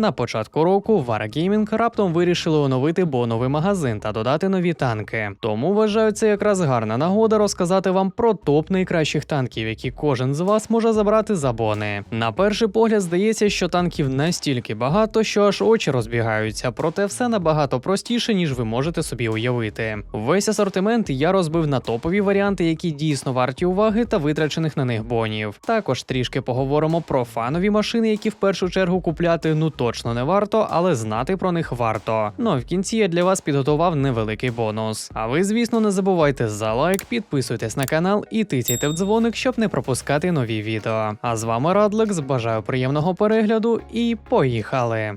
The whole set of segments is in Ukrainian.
На початку року Wargaming раптом вирішили оновити боновий магазин та додати нові танки. Тому вважаю це якраз гарна нагода розказати вам про топ найкращих танків, які кожен з вас може забрати за бони. На перший погляд здається, що танків настільки багато, що аж очі розбігаються, проте все набагато простіше, ніж ви можете собі уявити. Весь асортимент я розбив на топові варіанти, які дійсно варті уваги та витрачених на них бонів. Також трішки поговоримо про фанові машини, які в першу чергу купляти ну точно не варто, але знати про них варто. Ну а в кінці я для вас підготував невеликий бонус. А ви, звісно, не забувайте за лайк, підписуйтесь на канал і тицяйте в дзвоник, щоб не пропускати нові відео. А з вами Радлекс, бажаю приємного перегляду і поїхали!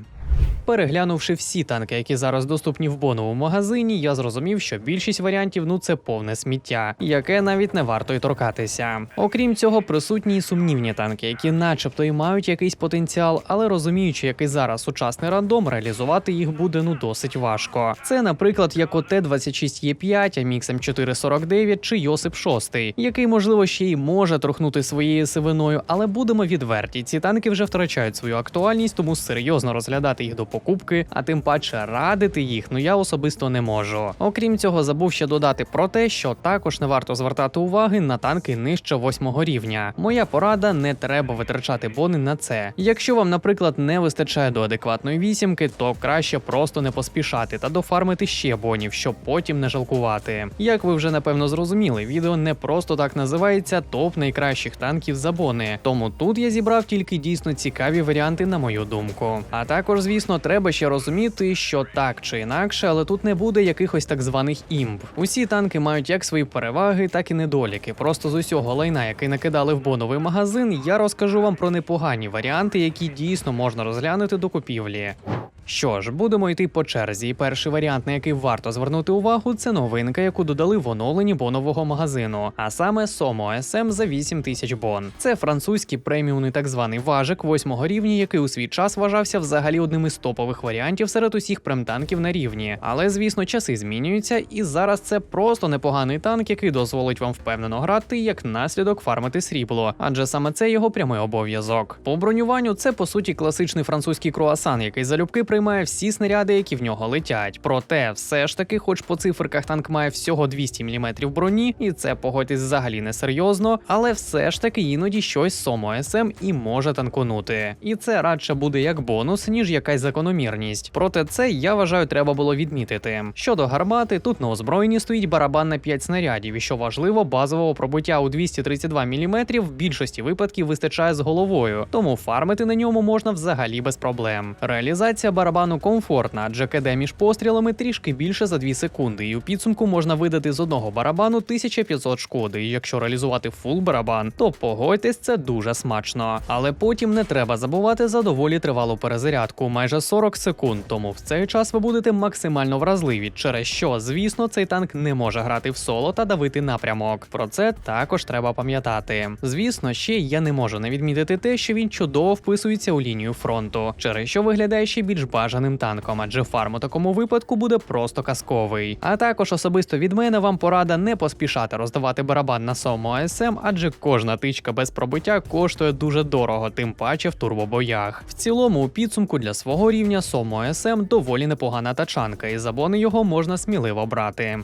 Переглянувши всі танки, які зараз доступні в боновому магазині, я зрозумів, що більшість варіантів ну це повне сміття, яке навіть не варто й торкатися. Окрім цього, присутні й сумнівні танки, які, начебто, і мають якийсь потенціал, але розуміючи, який зараз сучасний рандом, реалізувати їх буде ну досить важко. Це, наприклад, як ОТ 26 е 5 Амікс М449 чи Йосип 6, який можливо ще й може трохнути своєю сивиною, але будемо відверті. Ці танки вже втрачають свою актуальність, тому серйозно розглядати їх до покупки, а тим паче радити їх, ну я особисто не можу. Окрім цього, забув ще додати про те, що також не варто звертати уваги на танки нижче восьмого рівня. Моя порада не треба витрачати бони на це. Якщо вам, наприклад, не вистачає до адекватної вісімки, то краще просто не поспішати та дофармити ще бонів, щоб потім не жалкувати. Як ви вже напевно зрозуміли, відео не просто так називається топ найкращих танків за бони. Тому тут я зібрав тільки дійсно цікаві варіанти, на мою думку. А також, звісно, треба ще розуміти, що так чи інакше, але тут не буде якихось так званих імб. Усі танки мають як свої переваги, так і недоліки. Просто з усього лайна, який накидали в боновий магазин, я розкажу вам про непогані варіанти, які дійсно можна розглянути до купівлі. Що ж, будемо йти по черзі. І перший варіант, на який варто звернути увагу, це новинка, яку додали в оновленні бонового магазину, а саме Somo SM за 8 тисяч бон. Це французький преміумний так званий важик восьмого рівня, який у свій час вважався взагалі одним із топових варіантів серед усіх премтанків на рівні. Але звісно, часи змінюються, і зараз це просто непоганий танк, який дозволить вам впевнено грати, як наслідок фармити срібло, адже саме це його прямий обов'язок. По бронюванню це по суті класичний французький круасан, який залюбки приймає всі снаряди, які в нього летять. Проте, все ж таки, хоч по циферках танк має всього 200 мм броні, і це погодьтесь взагалі не серйозно, але все ж таки іноді щось Сомо СМ і може танкунути. І це радше буде як бонус, ніж якась закономірність. Проте це я вважаю, треба було відмітити. Щодо гармати, тут на озброєнні стоїть барабан на 5 снарядів, і що важливо, базового пробиття у 232 мм в більшості випадків вистачає з головою, тому фармити на ньому можна взагалі без проблем. Реалізація барабану комфортна, адже КД між пострілами трішки більше за 2 секунди, і у підсумку можна видати з одного барабану 1500 шкоди. І якщо реалізувати фул барабан, то погодьтесь, це дуже смачно. Але потім не треба забувати за доволі тривалу перезарядку, майже 40 секунд. Тому в цей час ви будете максимально вразливі, через що, звісно, цей танк не може грати в соло та давити напрямок. Про це також треба пам'ятати. Звісно, ще я не можу не відмітити те, що він чудово вписується у лінію фронту, через що виглядає ще більш бажаним танком, адже фарм у такому випадку буде просто казковий. А також особисто від мене вам порада не поспішати роздавати барабан на сому АСМ, адже кожна тичка без пробиття коштує дуже дорого, тим паче в турбобоях. В цілому, у підсумку для свого рівня Сомо АСМ доволі непогана тачанка, і забони його можна сміливо брати.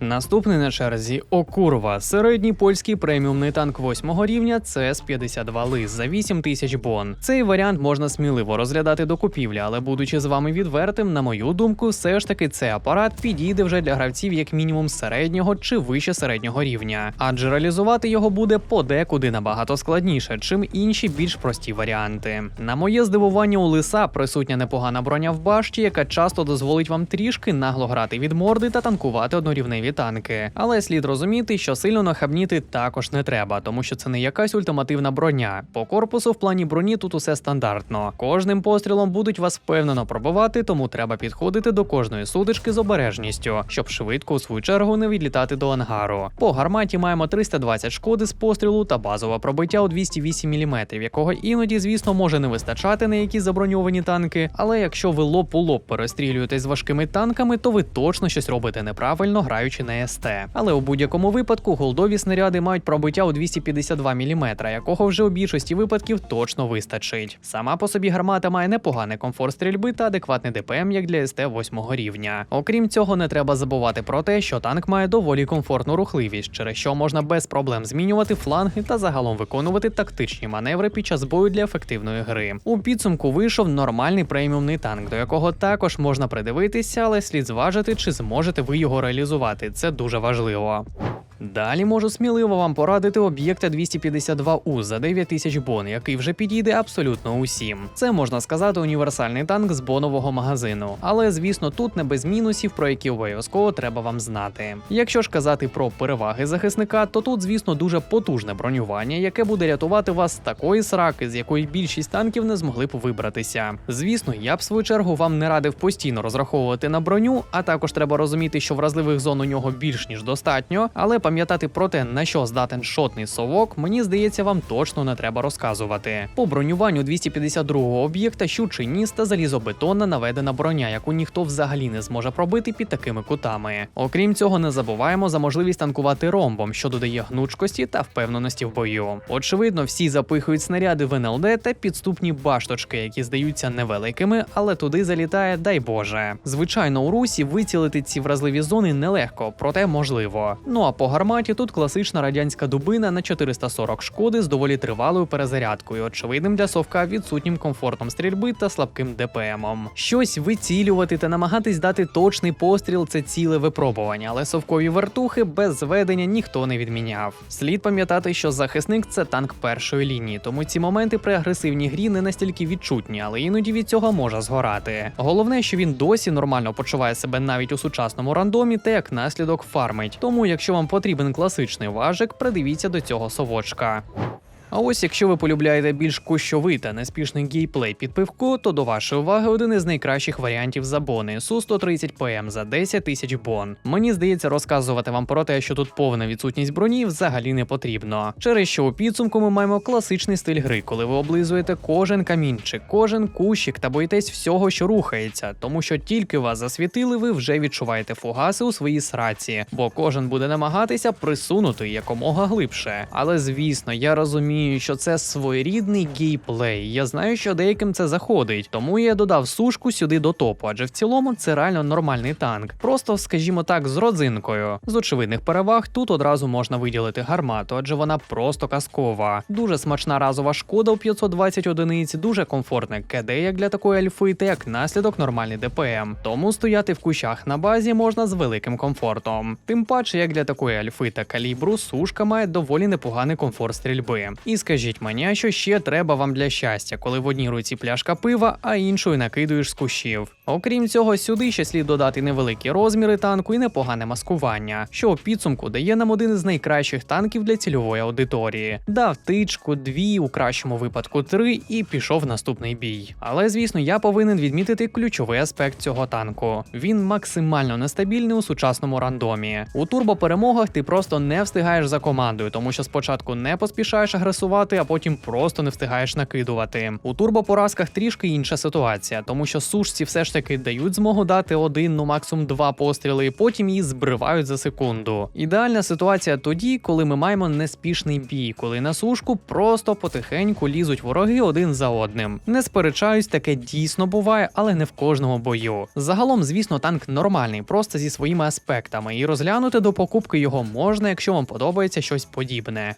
Наступний на черзі Окурва, середній польський преміумний танк 8 рівня ЦС-52 Лис за 8 тисяч бон. Цей варіант можна сміливо розглядати до купівлі, але будучи з вами відвертим, на мою думку, все ж таки цей апарат підійде вже для гравців як мінімум середнього чи вище середнього рівня, адже реалізувати його буде подекуди набагато складніше, чим інші більш прості варіанти. На моє здивування, у лиса присутня непогана броня в башті, яка часто дозволить вам трішки нагло грати від морди та танкувати однорівневі танки. Але слід розуміти, що сильно нахабніти також не треба, тому що це не якась ультимативна броня. По корпусу в плані броні тут усе стандартно. Кожним пострілом будуть вас впевнено пробивати, тому треба підходити до кожної сутички з обережністю, щоб швидко у свою чергу не відлітати до ангару. По гарматі маємо 320 шкоди з пострілу та базове пробиття у 208 мм, якого іноді, звісно, може не вистачати на якісь заброньовані танки. Але якщо ви лоб у лоб перестрілюєтесь з важкими танками, то ви точно щось робите неправильно, граючи чи на СТ. Але у будь-якому випадку голдові снаряди мають пробиття у 252 мм, якого вже у більшості випадків точно вистачить. Сама по собі гармата має непоганий комфорт стрільби та адекватний ДПМ, як для СТ 8 рівня. Окрім цього, не треба забувати про те, що танк має доволі комфортну рухливість, через що можна без проблем змінювати фланги та загалом виконувати тактичні маневри під час бою для ефективної гри. У підсумку вийшов нормальний преміумний танк, до якого також можна придивитися, але слід зважити, чи зможете ви його реалізувати. Це дуже важливо. Далі можу сміливо вам порадити об'єкта 252У за 9 тисяч бон, який вже підійде абсолютно усім. Це можна сказати універсальний танк з бонового магазину. Але звісно, тут не без мінусів, про які обов'язково треба вам знати. Якщо ж казати про переваги захисника, то тут, звісно, дуже потужне бронювання, яке буде рятувати вас з такої сраки, з якої більшість танків не змогли б вибратися. Звісно, я б в свою чергу вам не радив постійно розраховувати на броню, а також треба розуміти, що вразливих зон у нього більш ніж достатньо, але пам'ятати про те, на що здатен шотний совок, мені здається, вам точно не треба розказувати. По бронюванню 252-го об'єкта щучиніс та залізобетонна наведена броня, яку ніхто взагалі не зможе пробити під такими кутами. Окрім цього, не забуваємо за можливість танкувати ромбом, що додає гнучкості та впевненості в бою. Очевидно, всі запихують снаряди в НЛД та підступні башточки, які здаються невеликими, але туди залітає, дай Боже. Звичайно, у русі вицілити ці вразливі зони нелегко, проте можливо. Ну а по гарматі тут класична радянська дубина на 440 шкоди з доволі тривалою перезарядкою, очевидним для совка відсутнім комфортом стрільби та слабким ДПМом. Щось вицілювати та намагатись дати точний постріл це ціле випробування, але совкові вертухи без зведення ніхто не відміняв. Слід пам'ятати, що захисник це танк першої лінії, тому ці моменти при агресивній грі не настільки відчутні, але іноді від цього може згорати. Головне, що він досі нормально почуває себе навіть у сучасному рандомі та як наслідок фармить. Тому, якщо вам потрібен класичний важик, придивіться до цього совочка. А ось якщо ви полюбляєте більш кущовий та неспішний гейплей під пивко, то до вашої уваги один із найкращих варіантів за бони Су-130 ПМ за 10 тисяч бон. Мені здається, розказувати вам про те, що тут повна відсутність броні, взагалі не потрібно. Через що у підсумку ми маємо класичний стиль гри, коли ви облизуєте кожен камінчик, кожен кущик та боїтесь всього, що рухається, тому що тільки вас засвітили, ви вже відчуваєте фугаси у своїй сраці, бо кожен буде намагатися присунути якомога глибше. Але звісно, я розумію що це своєрідний гейплей. Я знаю, що деяким це заходить, тому я додав сушку сюди до топу, адже в цілому це реально нормальний танк. Просто, скажімо так, з родзинкою. З очевидних переваг тут одразу можна виділити гармату, адже вона просто казкова. Дуже смачна разова шкода у 520 одиниць, дуже комфортне КД як для такої альфи, та як наслідок нормальний ДПМ. Тому стояти в кущах на базі можна з великим комфортом. Тим паче, як для такої альфи та калібру, сушка має доволі непоганий комфорт стрільби. І скажіть мені, а що ще треба вам для щастя, коли в одній руці пляшка пива, а іншою накидуєш з кущів. Окрім цього, сюди ще слід додати невеликі розміри танку і непогане маскування, що у підсумку дає нам один із найкращих танків для цільової аудиторії. Дав тичку, дві, у кращому випадку три, і пішов наступний бій. Але звісно, я повинен відмітити ключовий аспект цього танку. Він максимально нестабільний у сучасному рандомі. У турбоперемогах ти просто не встигаєш за командою, тому що спочатку не поспішаєш агресувати, а потім просто не встигаєш накидувати. У турбопоразках трішки інша ситуація, тому що сушці все ж таки дають змогу дати один, ну максимум два постріли, і потім її збривають за секунду. Ідеальна ситуація тоді, коли ми маємо неспішний бій, коли на сушку просто потихеньку лізуть вороги один за одним. Не сперечаюсь, таке дійсно буває, але не в кожному бою. Загалом, звісно, танк нормальний, просто зі своїми аспектами, і розглянути до покупки його можна, якщо вам подобається щось подібне.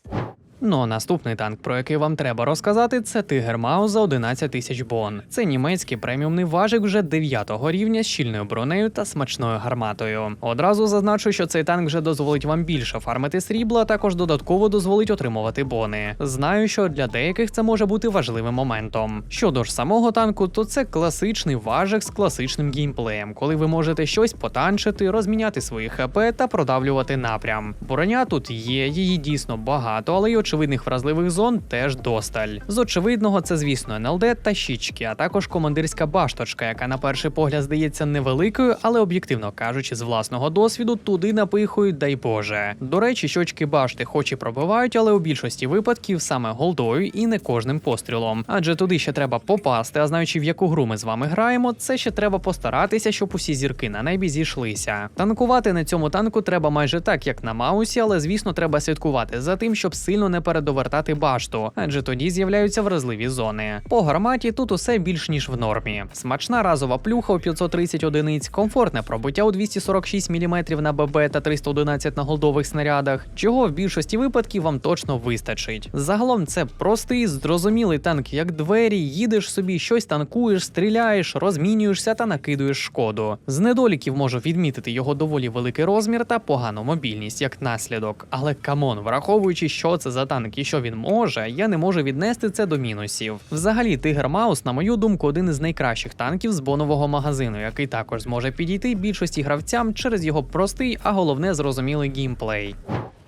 Ну а наступний танк, про який вам треба розказати, це Тигер Маус за 11 тисяч бон. Це німецький преміумний важик вже 9 рівня з щільною бронею та смачною гарматою. Одразу зазначу, що цей танк вже дозволить вам більше фармити срібла, а також додатково дозволить отримувати бони. Знаю, що для деяких це може бути важливим моментом. Щодо ж самого танку, то це класичний важик з класичним геймплеєм, коли ви можете щось потанчити, розміняти свої ХП та продавлювати напрям. Броня тут є, її дійсно багато, але й очевидних вразливих зон теж досталь. З очевидного це, звісно, НЛД та щічки, а також командирська башточка, яка на перший погляд здається невеликою, але об'єктивно кажучи, з власного досвіду туди напихують, дай Боже. До речі, щочки башти хоч і пробивають, але у більшості випадків саме голдою і не кожним пострілом. Адже туди ще треба попасти, а знаючи в яку гру ми з вами граємо, це ще треба постаратися, щоб усі зірки на небі зійшлися. Танкувати на цьому танку треба майже так, як на маусі, але звісно, треба слідкувати за тим, щоб сильно не передовертати башту, адже тоді з'являються вразливі зони. По гарматі тут усе більш ніж в нормі. Смачна разова плюха у 530 одиниць, комфортне пробиття у 246 мм на ББ та 311 на голдових снарядах, чого в більшості випадків вам точно вистачить. Загалом це простий, зрозумілий танк, як двері, їдеш собі, щось танкуєш, стріляєш, розмінюєшся та накидуєш шкоду. З недоліків можу відмітити його доволі великий розмір та погану мобільність як наслідок. Але камон, враховуючи, що це за танк і що він може, я не можу віднести це до мінусів. Взагалі, Тигр Маус, на мою думку, один із найкращих танків з бонового магазину, який також зможе підійти більшості гравцям через його простий, а головне зрозумілий геймплей.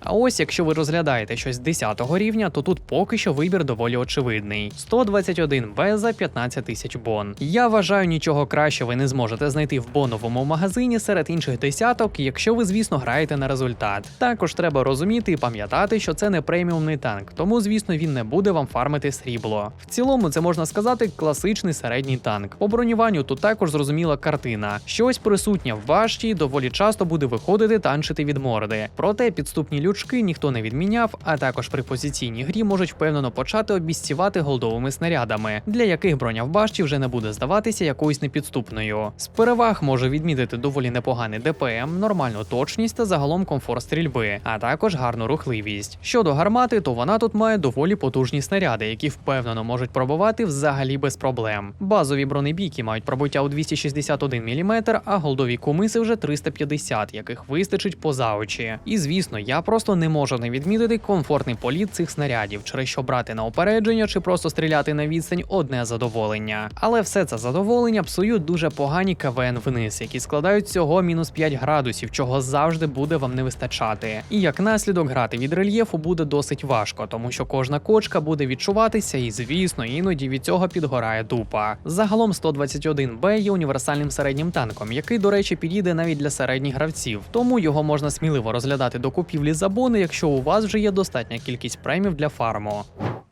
А ось якщо ви розглядаєте щось 10 рівня, то тут поки що вибір доволі очевидний: 121 Б за 15 тисяч бон. Я вважаю, нічого краще ви не зможете знайти в боновому магазині серед інших десяток, якщо ви, звісно, граєте на результат. Також треба розуміти і пам'ятати, що це не преміумний танк, тому звісно він не буде вам фармити срібло. В цілому, це можна сказати класичний середній танк. По бронюванню тут також зрозуміла картина. Щось присутнє в башті доволі часто буде виходити танчити від морди. Проте підступні лючки ніхто не відміняв, а також при позиційній грі можуть впевнено почати обіцівати голдовими снарядами, для яких броня в башті вже не буде здаватися якоюсь непідступною. З переваг можу відмітити доволі непоганий ДПМ, нормальну точність та загалом комфорт стрільби, а також гарну рухливість. Щодо гармати, то вона тут має доволі потужні снаряди, які впевнено можуть пробивати взагалі без проблем. Базові бронебійки мають пробиття у 261 мм, а голдові кумиси вже 350, яких вистачить поза очі. І звісно, я просто не можу не відмітити комфортний політ цих снарядів, через що брати на опередження чи просто стріляти на відстань одне задоволення. Але все це задоволення псують дуже погані КВН вниз, які складають всього мінус 5 градусів, чого завжди буде вам не вистачати. І як наслідок грати від рельєфу буде досить важко, тому що кожна кочка буде відчуватися, і звісно, іноді від цього підгорає дупа. Загалом 121Б є універсальним середнім танком, який, до речі, підійде навіть для середніх гравців, тому його можна сміливо розглядати до купівлі за бони, якщо у вас вже є достатня кількість премів для фарму.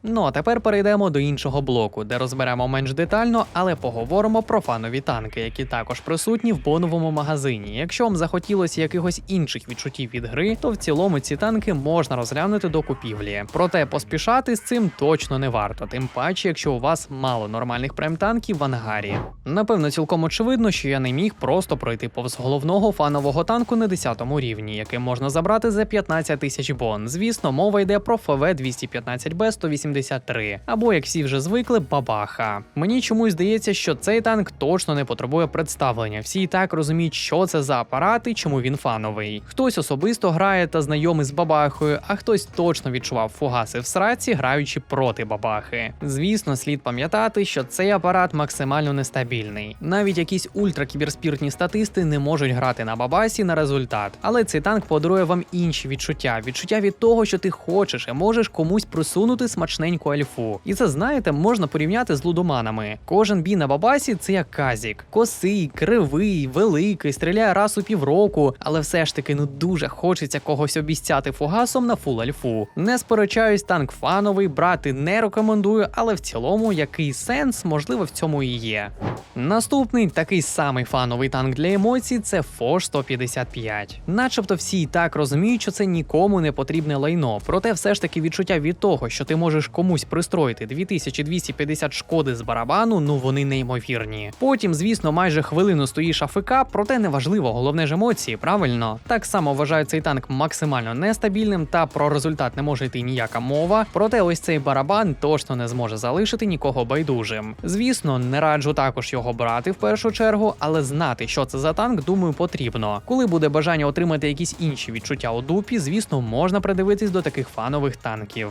Ну а тепер перейдемо до іншого блоку, де розберемо менш детально, але поговоримо про фанові танки, які також присутні в боновому магазині. Якщо вам захотілося якихось інших відчуттів від гри, то в цілому ці танки можна розглянути до купівлі. Проте поспішати з цим точно не варто, тим паче, якщо у вас мало нормальних прем-танків в ангарі. Напевно, цілком очевидно, що я не міг просто пройти повз головного фанового танку на 10 рівні, який можна забрати за 15 тисяч бон. Звісно, мова йде про ФВ 215 б 183 або як всі вже звикли, бабаха. Мені чомусь здається, що цей танк точно не потребує представлення. Всі і так розуміють, що це за апарат і чому він фановий. Хтось особисто грає та знайомий з бабахою, а хтось точно відчував фугаси в сраці, граючи проти бабахи. Звісно, слід пам'ятати, що цей апарат максимально нестабільний. Навіть якісь ультракіберспіртні статисти не можуть грати на бабасі на результат. Але цей танк подарує вам інші відчуття: відчуття від того, що ти хочеш і можеш комусь присунути смачненьку альфу. І це знаєте, можна порівняти з лудоманами. Кожен бій на бабасі це як казік. Косий, кривий, великий, стріляє раз у півроку, але все ж таки ну дуже хочеться когось обіцяти фугасом на фул альфу. Не сперечаюсь, танк фановий, брати не рекомендую, але в цілому який сенс, можливо, в цьому і є. Наступний такий самий фановий танк для емоцій це Foch 155. Начебто всі і так розуміють, що це нікому не потрібне лайно. Проте все ж таки відчуття від того, що ти можеш комусь пристроїти 2250 шкоди з барабану, ну вони неймовірні. Потім, звісно, майже хвилину стоїш АФК, проте неважливо, головне ж емоції, правильно? Так само вважаю цей танк максимально нестабільним, та про результат не може йти ніяка мова. Проте ось цей барабан точно не зможе залишити нікого байдужим. Звісно, не раджу також його брати в першу чергу, але знати, що це за танк, думаю, потрібно. Коли буде бажання отримати якісь інші відчуття у дупі, звісно, можна придивитись до таких фанових танків.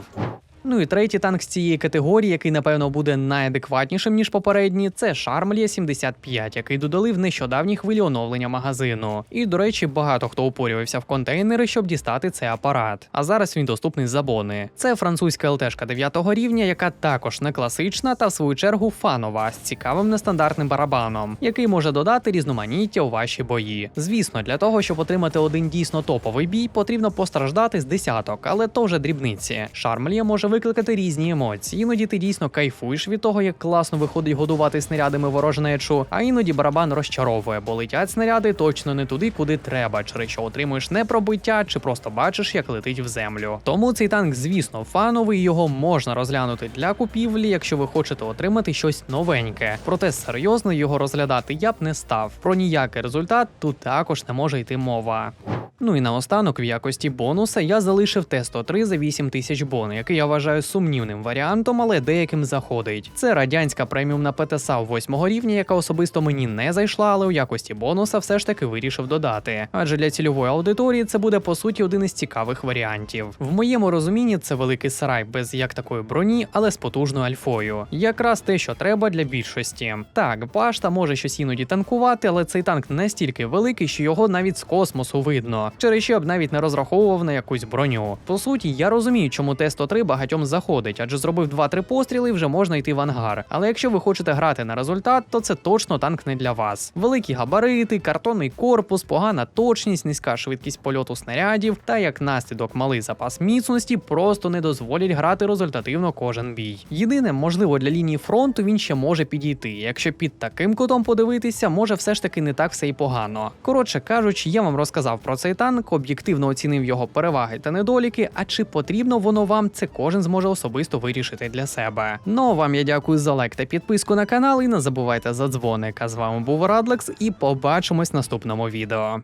Ну і третій танк з цієї категорії, який напевно буде найадекватнішим ніж попередні, це Шармлія 75, який додали в нещодавній хвилі оновлення магазину. І до речі, багато хто упорювався в контейнери, щоб дістати цей апарат. А зараз він доступний за бони. Це французька ЛТшка 9 рівня, яка також не класична та в свою чергу фанова з цікавим нестандартним барабаном, який може додати різноманіття у ваші бої. Звісно, для того, щоб отримати один дійсно топовий бій, потрібно постраждати з десяток, але то вже дрібниці. Шармлія може викликати різні емоції. Іноді ти дійсно кайфуєш від того, як класно виходить годувати снарядами ворожнечу, а іноді барабан розчаровує, бо летять снаряди точно не туди, куди треба, через що отримуєш не пробиття, чи просто бачиш, як летить в землю. Тому цей танк, звісно, фановий, його можна розглянути для купівлі, якщо ви хочете отримати щось новеньке. Проте серйозно його розглядати я б не став. Про ніякий результат тут також не може йти мова. Ну і наостанок в якості бонуса я залишив Т-103 за 8 тисяч бон, який я вважаю сумнівним варіантом, але деяким заходить. Це радянська преміумна ПТСА 8 рівня, яка особисто мені не зайшла, але у якості бонуса все ж таки вирішив додати. Адже для цільової аудиторії це буде по суті один із цікавих варіантів. В моєму розумінні це великий сарай без як такої броні, але з потужною альфою. Якраз те, що треба для більшості. Так, башта може щось іноді танкувати, але цей танк настільки великий, що його навіть з космосу видно я б навіть не розраховував на якусь броню. По суті, я розумію, чому Т-103 багатьом заходить, адже зробив 2-3 постріли вже можна йти в ангар. Але якщо ви хочете грати на результат, то це точно танк не для вас. Великі габарити, картонний корпус, погана точність, низька швидкість польоту снарядів та як наслідок малий запас міцності просто не дозволять грати результативно кожен бій. Єдине, можливо, для лінії фронту він ще може підійти. Якщо під таким кутом подивитися, може все ж таки не так все і погано. Коротше кажучи, я вам розказав про цей танк, об'єктивно оцінив його переваги та недоліки. А чи потрібно воно вам, це кожен зможе особисто вирішити для себе. Ну а вам я дякую за лайк та підписку на канал. І не забувайте за дзвоник. А з вами був Радлекс, і побачимось в наступному відео.